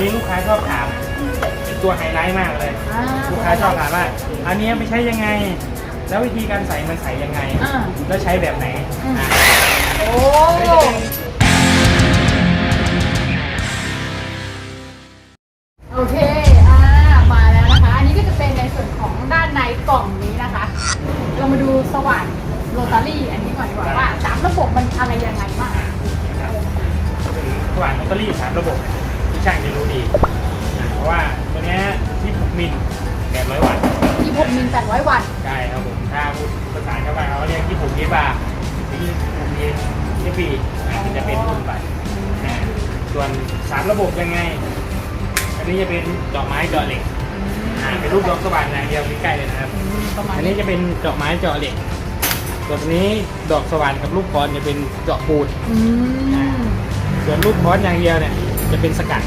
นี้ลูกค้าชอบถามเป็นตัวไฮไลท์มากเลย อ่าลูกค้าชอบถามว่า อันนี้ไม่ใช่ยังไง แล้ววิธีการใส่มันใส่ยังไง อ่า แล้วใช้แบบไหนอืมอะโอ้อันนี้จะเป็นโอเคอ่ามาแล้วนะคะ อันนี้ก็จะเป็นในส่วนของด้านในกล่องนี้นะคะ เรามาดูสว่านโรตารี่อันนี้ก่อนดีกว่าว่าสามระบบมันอะไรยังไงบ้างครับเป็นสว่านลอตเตอรี่สามระบบที่ ช่างจะรู้ดีอะเพราะว่าตัวเนี้ย26มิล800 วัตต์ที่6มิล800 วัตต์ใช่ครับผมถ้าพูดภาษาชาวบ้านเขาเรียก26เอบาหรือ26เอเอฟีจะเป็นรุ่นไปอ่าส่วนสามระบบยังไง อันนี้จะเป็นดอกไม้เจาะเหล็กอ่าเป็นรูปดอกสว่านอย่างเดียวใกล้ๆเลยนะครับ ประมาณอันนี้จะเป็นดอกไม้เจาะเหล็กส่วนตัวนี้ดอกสว่านกับลูกคอนจะเป็นเจาะปูนอืม ส่วนลูกคอนอย่างเดียวเนี่ย จะเป็นสกัด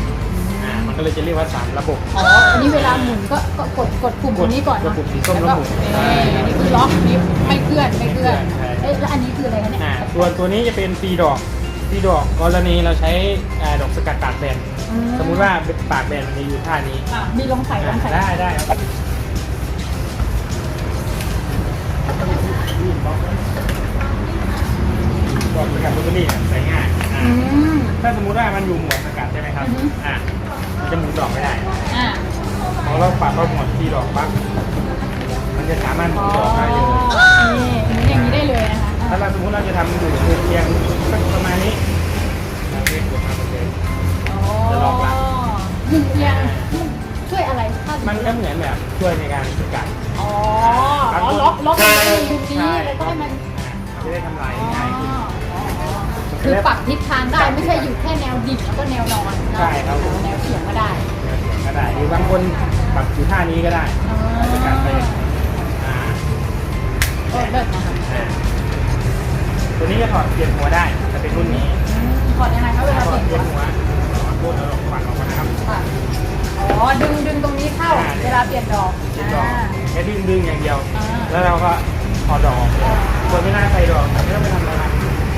อ่ามันก็เลยจะเรียกว่าสามระบบ อ๋อ อันนี้เวลาหมุนก็ก็กดกดปุ่มตรงนี้ก่อนกเนาะดปุ่มสีส้มแล้วแล้วก็หมุน เอ่ออันนี้คือล็อกนี้ไม่เคลื่อนไม่เคลื่อนใช่เอ๊ะแล้วอันนี้คืออะไรคะเนี่ย อ่าส่วนตัวนี้จะเป็นตีดอกตีดอกกรณีเราใช้อ่าดอกสกัดปากแบนอืสมมุติว่าปากแบนมันจะอยู่ท่านี้อะมีลองใส่ลองใส่ได้ได้ครับดอกสกัดลอตเตอรี่เนี่ยใส่ง่าย อ่าอืม ถ้าสมมุติว่ามันอยู่หมวดสกัดใช่ไหมครับ อือฮึ อ่ามันจะหมุนดอกไม่ได้ อ่าพอเราปรับเราหมวดที่ดอกปั๊บ มันจะสามารถหมุอ๋นอดอกได้เลยนี่หมุนอย่างนี้ได้เลยนะคะถ้าอะเราสมมติเราจะทำอยู่คือเพียงสักประมาณนี้เราเรียกกดมาเลย อ๋อจะลองละ หมุนเอียงช่วยอะไรถ้ามันก็เหมือนแบบช่วยในการสกัด อ๋อ อ๋อล็อกล็อกมันอยู่ตรงนี้ใช่แล้วก็ให้มันอ่าจะได้ทำลายอ๋อง่ายขึ้นอ๋อ คือปรับทิศทางได้ไม่ใช่อยู่แค่แนวดิ่งแล้วก็แนวนอนนะใช่ครับผม แนวเฉียงก็ได้ก็ได้หรือบางคนปรับอยู่ท่านี้ก็ได้อ๋อสกัดไปอ่าก็เลิศนะคะอ่าตัวนี้จะถอดเปลี่ยนหัวได้จะเป็นรุ่นนี้อืมถอดยังไงคะเวลาถอเปลี่ดยนเปลี่ยนหัวหัวพูดเอาขวัญออกมานะครับค่ะอ๋อดึงดึงตรงนี้เข้าอ่าเวลาเปลี่ยนดอกเปลี่ยนดอกอ่า แค่ดึงดึงอย่างเดียว อ่า แล้วเราก็ถอดดอกออกส่วนเวลาใส่ดอกเราไม่ต้องไปทำอะไร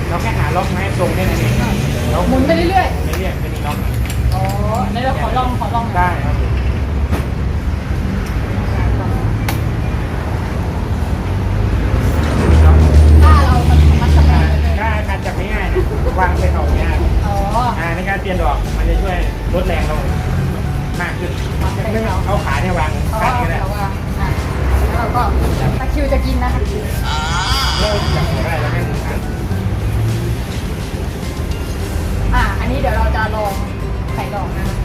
เราแค่หาล็อกไม้ตรงแค่นั้นเองแล้วหมุนไปเรื่อยไม่เรียกเป็นอีล็อกๆอ๋อในเราขอลองขอลองหน่อยได้ครับล็อกถ้าเรามันมัดสแมนเลยถ้าการจับง่ายๆเนี่ยวางเป็นออกเนี่ยอ๋ออ่าในการเปลี่ยนดอกมันจะช่วยลดแรงเรามากขึ้นไม่ต้องเอาขาเนี่ยวางอ๋อขานี่ก็ได้เราว่าอะแล้วเราก็ตะคริวจะกินนะคะแล้วจับหัวได้ อะอันนี้เดี๋ยวเราจะลองใส่ดอกนะคะ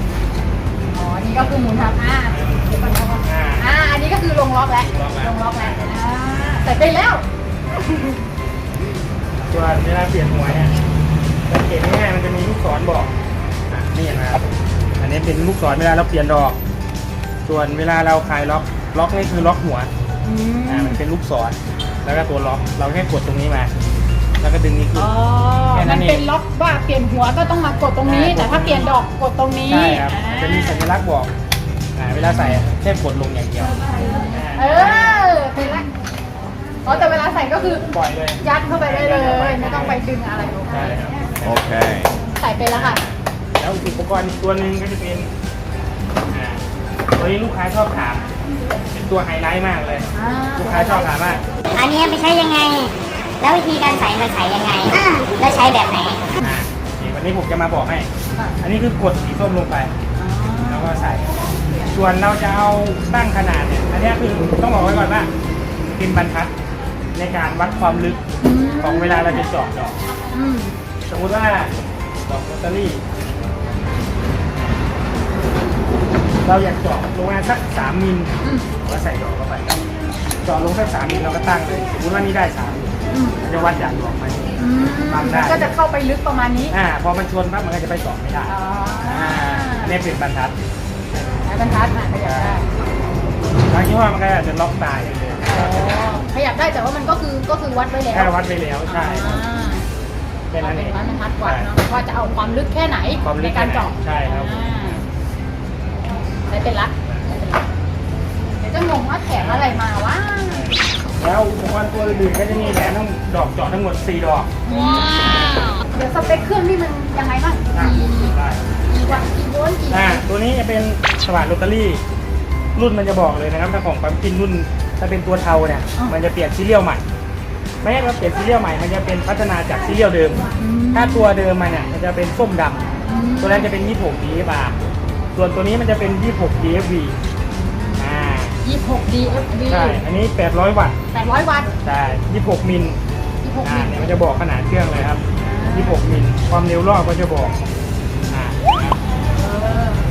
อ๋ออันนี้ก็คือหมุนครับอ่าเดี๋ยวก่อนเดี๋ยวก่อนอ่าอ่าอันนี้ก็คือลงล็อกแล้วลงล็อกแล้วอ่าใส่ไปแล้วส่วนเวลาเปลี่ยนหัวเนี่ยสังเกตง่ายๆมันจะมีลูกศรบอกอะนี่เห็นไหมครับ อันนี้เป็นลูกศรเวลาเราเปลี่ยนดอก ส่วนเวลาเราคลายล็อก ล็อกนี่คือล็อกหัว อือ่า มันเป็นลูกศร แล้วก็ตัวล็อก เราแค่กดตรงนี้มา แล้วก็ดึงนี้ขึ้น อ๋อ แค่นั้มันนเอง เป็นล็อกว่าเปลี่ยนหัวก็ต้องมากดตรงนี้อ่าแต่ถ้าเปลี่ยนดอกกดตรงนี้ใช่ครับอ่าจะมีสัญลักษณ์บอกอ่าเวลาใส่แค่กดลงอย่างเดียวเออเป็นละอ๋อแต่เวลาใส่ก็คือปล่อยเลยยัดเข้าไปได้เลย ไม่ต้องไปดึงอะไรลงไปใช่ครับ Okay. ใส่ไปแล้วค่ะ แล้วอุปกรณ์อีกตัวหนึ่งก็จะเป็นอ่าตัวนี้ลูกค้าชอบถาม เป็นตัวไฮไลท์มากเลย อ่า ลูกค้าชอบถามมากอันนี้ไม่ใช่ยังไง แล้ววิธีการใส่มันใส่ยังไงแล้วใช้แบบไหนอ่านี่วันนี้ผมจะมาบอกให้ค่ะอันนี้คือกดสีส้มลงไปอ๋แล้อวก็ใส่ ส่วนเราจะเอาตั้งขนาดเนี่ย อันนี้คือต้องบอกไว้ก่อนว่าเป็นบรรทัดในการวัดความลึกอืมของเวลาเราจะเจาะดอกอืมสมมติว่าดอกลอตเตอรี่ เราอยากเจาะลงมาสักสามมิลอืมก็ใส่ดอกเข้าไปเจาะลงสักสามมิลเราก็ตั้งเลย สมมติว่านี่ได้สามมิลอื มมันจะวัดจากดอกไหมอืมวางได้ก็จะเข้าไปลึกประมาณนี้อ่าพอมันชนปั๊บมันก็จะไปเจาะไม่ได้อ๋ออ่าอันนี้เป็นบรรทัดใช้บรรทัดอะขยับได้บางยี่ห้อมันก็อาจจะล็อกตายเลยอ๋อขยับได้แต่ว่ามันก็คือก็คือวัดไว้แล้วแค่วัดไปแล้วใช่อ่าแค่นั้นเองเป็นบรรทัดวัดเนาะว่าจะเอาความลึกแค่ไหนความลึในกการเจาะใช่ครับ อ่าได้เป็นละเดี๋ยวจะงงว่าแถมอะไรมาวะ แล้วอุปกรณ์ตัวอื่นๆก็จะมีแหลมทั้งดอกเจาะทั้งหมด 4 ดอกเดี๋ยวสเปคเครื่องนี่มันยังไงบ้างอ่ากี่ได้กี่วัตต์กี่โวลต์กี่อ่าตัวนี้จะเป็นสว่านโรตารี่ รุ่นมันจะบอกเลยนะครับถ้าของปั๊มกินรุ่นถ้าเป็นตัวเทาเนี่ยมันจะเปลี่ยนซีเรียลใหม่ ไม่ใช่ว่าเปลี่ยนซีเรียลใหม่ มันจะเป็นพัฒนาจากซีเรียลเดิมอืมถ้าตัวเดิมมันเนี่ยมันจะเป็นส้มดำอืมตัวนั้นจะเป็น 26 DFR ส่วนตัวนี้มันจะเป็น 26 DFV อ่า 26 DFB ใช่ อันนี้ 800 วัตต์ 800 วัตต์ใช่ 26 มิล26อ่ามิลเนี่ยมันจะบอกขนาดเครื่องเลยครับ 26 มิล ความเร็วรอบก็จะบอกอ่า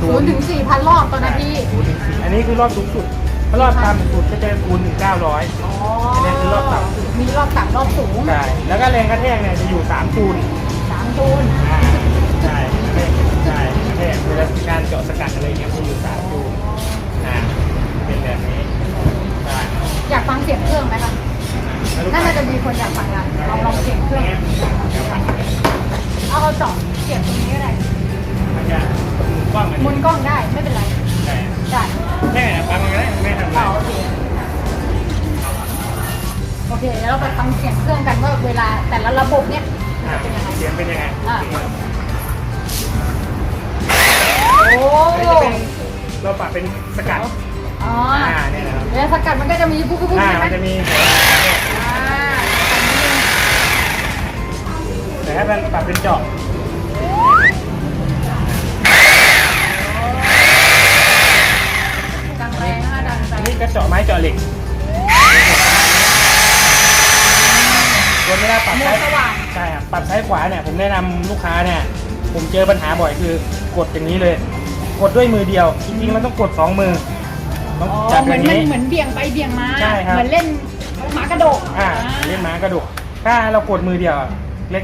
ศูนย์ถึงสี่พันรอบต่อนาทีคูณถึงสี่อันนี้คือรอบสูงสุดถ้ารอบต่ำสุดก็จะคูณถึง900อ๋ออันนี้คือรอบต่ำ มีรอบต่ำรอบสูงใช่ แล้วก็แรงกระแทกเนี่ยจะอยู่3คูณสามตูน โอเคแล้วเราไปฟังเสียงเครื่องกันว่าเวลาแต่ละระบบเนี่ยอ่าเป็นยังไง เสียงเป็นยังไงอ่าโอ้อันนี้จะเป็นเราปรับเป็นสกัดอ๋ออ่าเนี่ยนะครับแล้วสกัดมันก็จะมีปุ๊บปุ๊บปุ๊บอ่าใช่ไหมมันจะมีอ่าแต่ถ้ามันปรับเป็นเจาะดังแรงนะคะดังแรอันงนี้ก็เจาะไม้เจาะเหล็ก ส่วนเวลาปรับโมซ้ายสว่างใช่ครับปรับซ้ายขวาเนี่ยผมแนะนำลูกค้าเนี่ยผมเจอปัญหาบ่อยคือกดอย่างนี้เลย กดด้วยมือเดียวจริงๆมันต้องกดสองมือต้องอ๋อจับเหอมือนย่างมันนี้ เหมือนเบี่ยงไปเบี่ยงมา ใช่ครับ เหมือนเล่นหมากระโดดอ่าเล่นม้ากระดกถ้าเรากดมือเดียว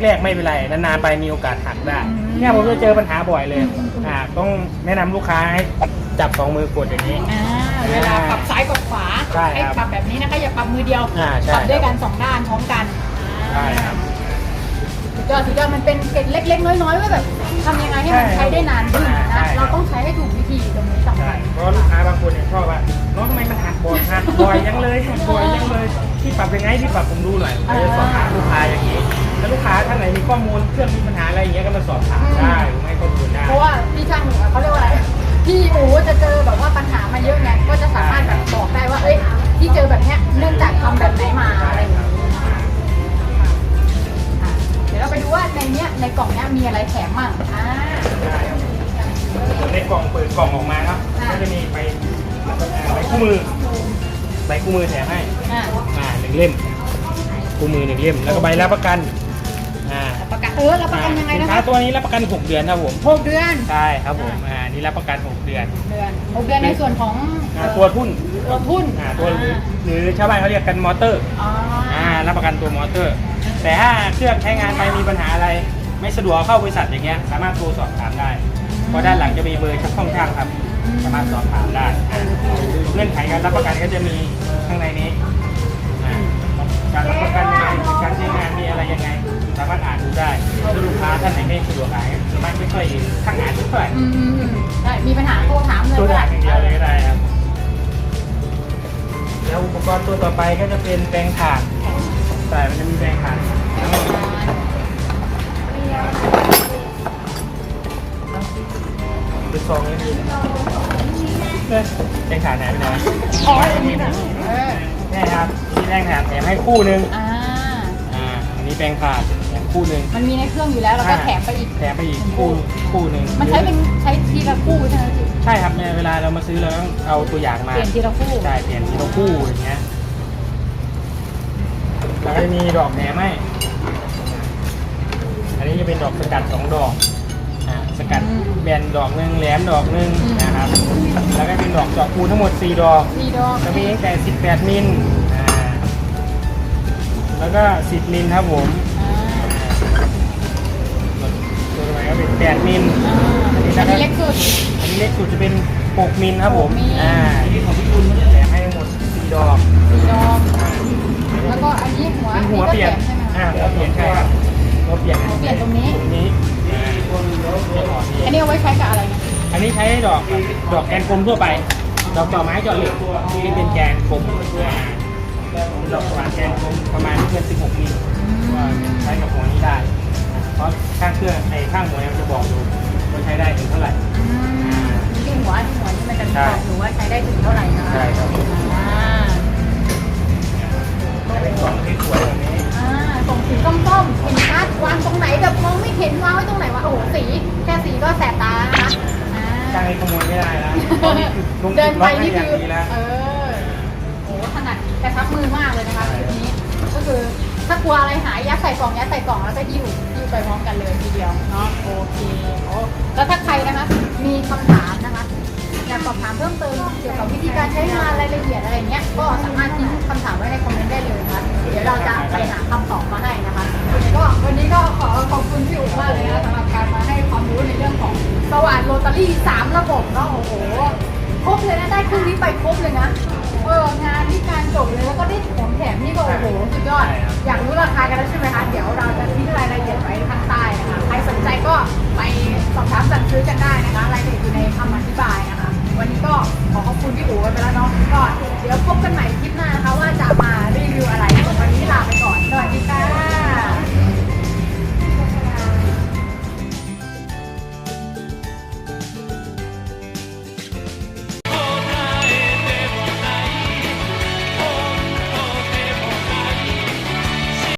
แรกๆไม่เป็นไรนานๆไปมีโอกาสหักได้เนี่ยผมจะเจอปัญหาบ่อยเลยอ่าต้องแนะนำลูกค้าให้จับสองมือกดอย่างนี้ อ่าเวลาปรับซ้ายกับขวาใช่ครับปรับแบบนี้นะคะอย่าปรับมือเดียว อ่าใช่ ปรับด้วยกันสองด้านพร้อมกัน ใช่ครับ สุดยอดสุดยอดมันเป็นเกร็ดเล็ก ๆ น้อยๆว่าแบบทำยังไงให้มันใช่ใช้ได้นานขึ้นใช่นะเราต้องใช้ให้ถูกวิธีตรงนี้สำใช่คัญ เพราะลูกค้าบางคนเนี่ยชอบว่าน้องทำไมมันหักบ่อยหักบ่อยยังเลยหักบ่อยยังเลยที่ปรับยังไงที่ปรับผมดูหน่อยผมจะสอบถามลูกค้าอย่างนี้แล้วลูกค้าท่านไหนมีข้อมูลเครื่องมีปัญหาอะไรอย่างเงี้ยก็มาสอบถามได้ผมให้ข้อมูลได้เพ คู่มือแถมให้อ่าอ่าหนึ่งเล่มคู่มือหนึ่งเล่มแล้วก็ใบรับประกันอ่าประกันเออรับประกันยังไงสินะนค้าคะตัวนี้รับประกัน 6 เดือนครับผมหกเดือนใช่ครับผมอ่านี่รับประกัน 6 เดือนเดือนหกเดือนในส่วนของอ่าตัวทุ่นตัวทุนอ่าตัวหรือหรือชาวบ้านเขาเรียกกันมอเตอร์อ๋ออ่ารับประกันตัวมอเตอร์ แต่ถ้าเครื่องใช้งานไปมีปัญหาอะไร ไม่สะดวกเข้าบริษัทอย่างเงี้ยสามารถโทรสอบถามได้เพราะด้านหลังจะมีเบอร์ช่องช่างครับ สามารถสอบถามได้อ่าเงื่อนไขการรับประกันก็จะมีข้างในนี้อ่าการรับประกันยังไงการใช้งานมีอะไรยังไง สามารถอ่านดูได้ถ้าลูกค้าท่านไหนไม่สะดวกอ่านสามารถไม่ค่อยข้างอ่านเท่าไหร่อืมอืมอืมได้มีปัญหาโทรถามเลยตัวก็อ่าได้นอย่างเดียวเลยก็ได้ครับแล้วอุปกรณ์ตัวต่อไปก็จะเป็นแปรงถ่านแต่มันจะมีแปรงถ่านทั้งหมด เป็นซองนี้ดีเลยแปรงถ่านหายไปไหนวะอ๋ออันนี้นะเออนี่ครับมีแปรงถ่านแถมให้คู่หนึ่งอ่า อ่า อันนี้แปรงถ่านแถมคู่หนึ่งมันมีในเครื่องอยู่แล้วเราก็แถมไปอีก แถมไปอีกคู่คู่หนึ่งมันใช้เป็นใช้ทีละคู่ใช่ไหมพี่ใช่ครับเนี่ยเวลาเรามาซื้อเราต้องเอาตัวอย่างมา เปลี่ยนทีละคู่ ใช่ เปลี่ยนทีละคู่อย่างเงี้ยแล้วก็จะมีดอกแหนมให้อันนี้จะเป็นดอกสกัดสองดอกอ่า สกัดแบนดอกหนึ่งแหลมดอกหนึ่งนะครับ แล้วก็เป็นดอกเจาะปูทั้งหมด 4 ดอกสี่ดอกจะมีตั้งแต่ 18 มิลอ่าแล้วก็ 10 มิลครับผมอ่าตัวต่อไปก็เป็น8มิลอ่าอันนี้เล็กสุดอันนี้เล็กสุดจะเป็น 6 มิลครับผมหกมิลอ่าอันนี้ของพี่คุณมันจะแถมให้ทั้งหมด 4 ดอกสี่ดอก นี่ยอันนี้ใช้ดอกดอกแกนกลมทั่วไป ดอกต่อไม้เจาะเหล็กที่เป็นแกนกลมอ่าดอกสว่านแกนกลมประมาณไม่เกิน16มิลว่าใช้กับหัวนี้ได้ เพราะข้างเครื่องไอ้ข้างหัวเนี่ยมันจะบอกอยู่ว่าใช้ได้ถึงเท่าไหร่อืมใช่บอกอยู่ว่าใช้ได้ถึงเท่าไหร่นะคะใช่ครับอ่าเป็นกล่องที่สวยแบบนี้อ่ากล่องสีส้มๆเห็นชัดวางตรงไหนแบบมองไม่เห็นวางไว้ตรงไหนวะโอ้โหสี แค่สีก็แสบตาแล้วนะคะ อ่าช่างให้ขโมยไม่ได้นะตอนนี้คือลุงเดินไปล็อกให้นี่อย่างคือดีแล้ว เออโอ้ถนัดกระชับมือมากเลยนะคะคลิปนี้ ก็คือถ้ากลัวอะไรหายยัดใส่กล่องยัดใส่กล่องแล้วก็ยิ้วยิ้วไปพร้อมกันเลยทีเดียวเนาะโอเคโอ้แล้วถ้าใครนะคะ มีคำถามนะคะอยากสอบถามเพิ่มเติมเกี่ยวกับวิธีการใช้งานรายละเอียดอะไรเงี้ย ก็สามารถทิ้งคำถามไว้ในคอมเมนต์ได้เลยนะคะเดี๋ยวเราจะไปหาคำตอบมาให้นะคะ ก็วันนี้ก็ขอขอบคุณพี่อุ๋มมากเลยนะสำหรับการมาให้ความรู้ในเรื่องของสว่านโรตารี่สาม ระบบเนาะโอ้โหครบเลยนะได้ครึ่งนี้ไปครบเลยนะเอองานที่การจบเลยแล้วก็ได้ของแถมนี่ก็โอ้โหสุดยอด อยากรู้ราคากันแล้วใช่ไหมคะเดี๋ยวเราจะทิ้งรายละเอียดไว้ข้างใต้นะคะใครสนใจก็ไปสอบถามสั่งซื้อกันได้นะคะรายละเอียดอยู่ในคำอธิบายนะคะ วันนี้ก็ขอขอบคุณพี่อู๋ไปแล้วเนาะก็เดี๋ยวพบกันใหม่